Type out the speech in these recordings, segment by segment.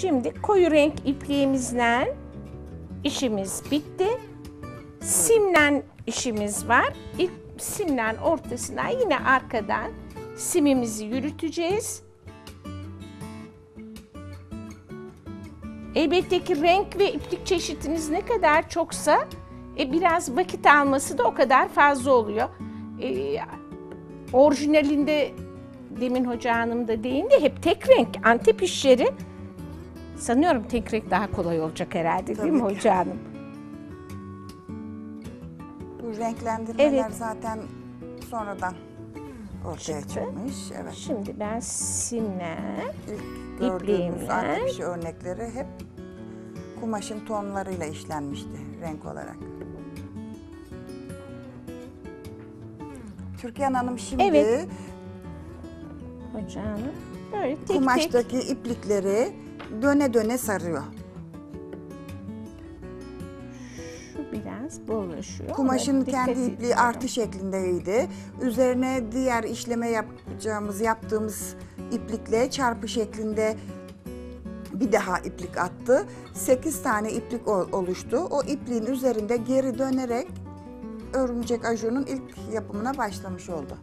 Şimdi koyu renk ipliğimizle işimiz bitti. Simlen işimiz var. İlk simlen ortasına yine arkadan simimizi yürüteceğiz. Elbette ki renk ve iplik çeşitiniz ne kadar çoksa e, biraz vakit alması da o kadar fazla oluyor. E, orijinalinde demin hoca hanım da değindi hep tek renk antep işleri sanıyorum tek renk daha kolay olacak herhalde değil mi Tabii ki. hoca hanım? Bu renklendirmeler Evet. zaten sonradan ortaya Çıktı. çıkmış. Evet. Şimdi ben simle İlk gördüğümüz İpliğimle. antep işi örnekleri hep kumaşın tonlarıyla işlenmişti renk olarak. Türkan Hanım şimdi Evet. hoca hanım böyle tek tek kumaştaki iplikleri döne döne sarıyor. şu biraz bollaşıyor. Kumaşın kendi ipliği ediyorum. artı şeklindeydi. Üzerine diğer işleme yapacağımız, yaptığımız iplikle çarpı şeklinde bir daha iplik attı. 8 tane iplik oluştu. O ipliğin üzerinde geri dönerek örümcek ajurunun ilk yapımına başlamış oldu.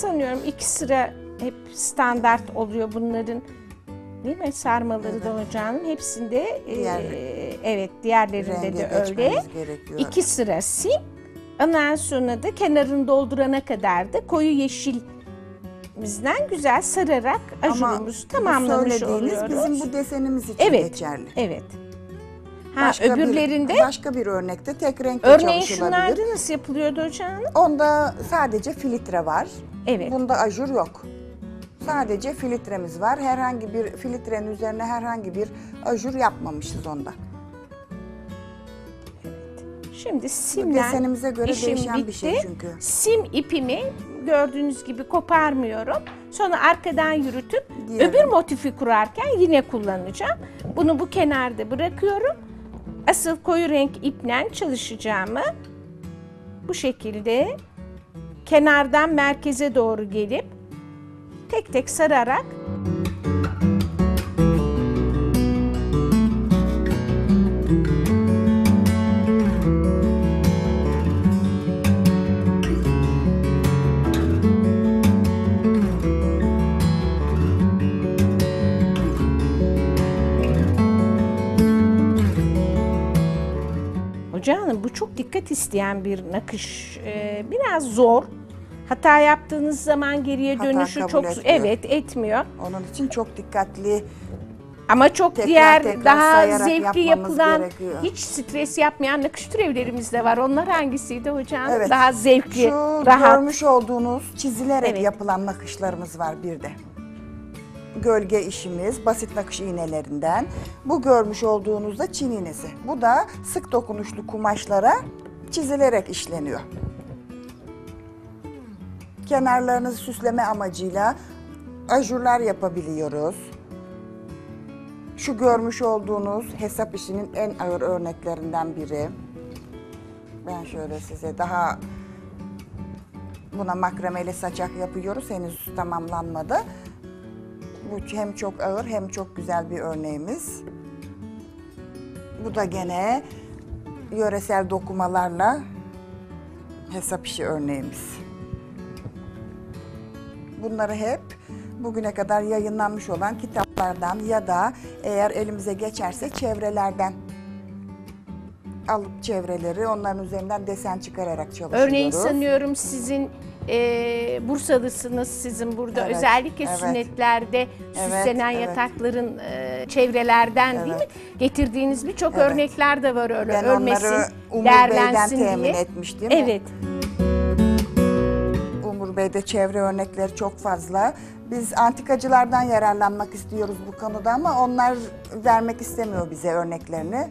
Sanıyorum iki sıra hep standart oluyor bunların. Değil mi? Sarmaları da hocam hepsinde e, Diğer- evet diğerlerinde de öyle. gerekiyor. İki sıra sim. Ondan sonra da kenarını doldurana kadar da koyu yeşil bizden güzel sararak ajurumuzu tamamlamış söylediğiniz oluyoruz. bizim bu desenimiz için evet, geçerli. evet. Ha Başka öbürlerinde bir, başka bir örnekte tek renkle örneğin çalışılabilir. şunlarda nasıl yapılıyordu hocam? Onda sadece filtre var. Evet. Bunda ajur yok. Sadece filtremiz var. Herhangi bir filtrenin üzerine herhangi bir ajur yapmamışız onda. Şimdi Bu simden desenimize göre işim değişen bitti. bir şey çünkü. Sim ipimi gördüğünüz gibi koparmıyorum. Sonra arkadan yürütüp Diğer- öbür motifi kurarken yine kullanacağım. Bunu bu kenarda bırakıyorum. Asıl koyu renk iple çalışacağımı bu şekilde kenardan merkeze doğru gelip tek tek sararak Hoca bu çok dikkat isteyen bir nakış. Ee, biraz zor. Hata yaptığınız zaman geriye Hata dönüşü kabul çok etmiyor. evet etmiyor. Onun için çok dikkatli Ama çok Tekrar diğer tekrar daha zevkli yapılan gerekiyor. hiç stres yapmayan nakış türevlerimiz de var. Onlar hangisiydi hocam? Evet. Daha zevkli, Şu rahat. görmüş olduğunuz çizilerek Evet. yapılan nakışlarımız var bir de. Gölge işimiz basit nakış iğnelerinden. Bu görmüş olduğunuzda Çin iğnesi. Bu da sık dokunuşlu kumaşlara çizilerek işleniyor. Kenarlarınızı süsleme amacıyla ajurlar yapabiliyoruz. Şu görmüş olduğunuz hesap işinin en ağır örneklerinden biri. Ben şöyle size daha Buna makremeli saçak yapıyoruz. Henüz tamamlanmadı. Bu hem çok ağır hem çok güzel bir örneğimiz. Bu da gene yöresel dokumalarla hesap işi örneğimiz. Bunları hep bugüne kadar yayınlanmış olan kitaplardan ya da eğer elimize geçerse çevrelerden alıp çevreleri onların üzerinden desen çıkararak çalışıyoruz. Örneğin sanıyorum sizin e, Bursalısınız sizin burada Evet, özellikle evet. sünnetlerde süslenen evet. yatakların e, çevrelerden değil mi? Evet. Getirdiğiniz birçok Evet. örnekler de var öyle Ben örmesin, onları değerlensin temin diye. etmiştim. Evet. Umur Bey'de çevre örnekleri çok fazla. Biz antikacılardan yararlanmak istiyoruz bu konuda ama onlar vermek istemiyor bize örneklerini.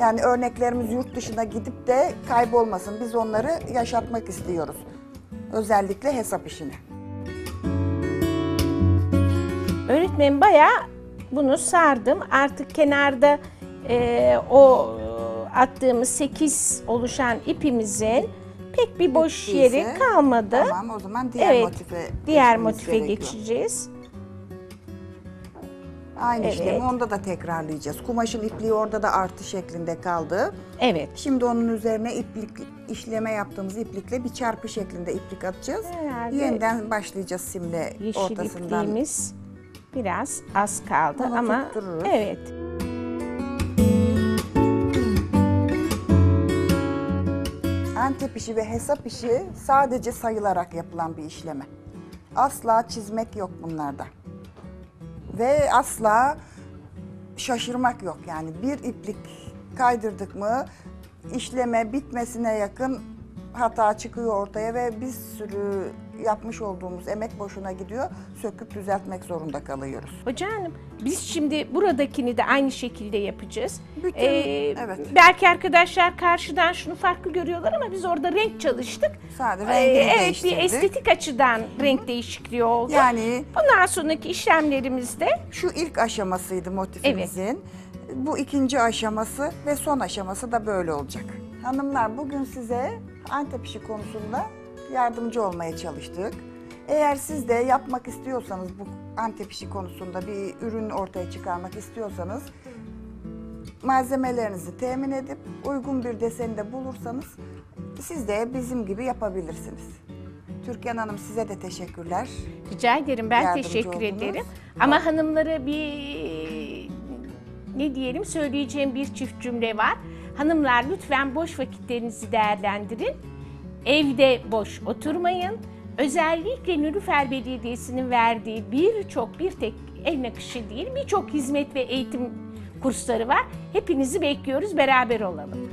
Yani örneklerimiz yurt dışına gidip de kaybolmasın. Biz onları yaşatmak istiyoruz. Özellikle hesap işini. Öğretmenim bayağı bunu sardım. Artık kenarda e, o attığımız 8 oluşan ipimizin pek bir boş Bittiyse, yeri kalmadı. Tamam o zaman diğer evet, motife diğer motife gerekiyor. geçeceğiz. Aynı Evet. işlemi onda da tekrarlayacağız. Kumaşın ipliği orada da artı şeklinde kaldı. Evet. Şimdi onun üzerine iplik işleme yaptığımız iplikle bir çarpı şeklinde iplik atacağız. Herhalde Yeniden başlayacağız simle Yeşil ortasından. ipliğimiz biraz az kaldı Onu ama tuttururuz. evet. Antep işi ve hesap işi sadece sayılarak yapılan bir işleme. Asla çizmek yok bunlarda. Ve asla şaşırmak yok. Yani bir iplik kaydırdık mı işleme bitmesine yakın hata çıkıyor ortaya ve bir sürü yapmış olduğumuz emek boşuna gidiyor. Söküp düzeltmek zorunda kalıyoruz. Hoca hanım biz şimdi buradakini de aynı şekilde yapacağız. Bütün- Ee, evet. Belki arkadaşlar karşıdan şunu farklı görüyorlar ama biz orada renk çalıştık. Sadece Ee, rengini evet bir değiştirdik. estetik açıdan renk değişikliği oldu. Yani Bundan sonraki işlemlerimizde Şu ilk aşamasıydı motifimizin. Bu ikinci aşaması ve son aşaması da böyle olacak. Hanımlar bugün size Antep işi konusunda yardımcı olmaya çalıştık. Eğer siz de yapmak istiyorsanız bu Antep işi konusunda bir ürün ortaya çıkarmak istiyorsanız malzemelerinizi temin edip uygun bir deseni de bulursanız siz de bizim gibi yapabilirsiniz. Türkan Hanım size de teşekkürler. rica ederim ben Yardımcı teşekkür oldunuz. ederim. Ama hanımlara bir ne diyelim söyleyeceğim bir çift cümle var. Hanımlar lütfen boş vakitlerinizi değerlendirin. Evde boş oturmayın. Özellikle Nülüfer Belediyesi'nin verdiği birçok bir tek el nakışı değil birçok hizmet ve eğitim kursları var. Hepinizi bekliyoruz beraber olalım.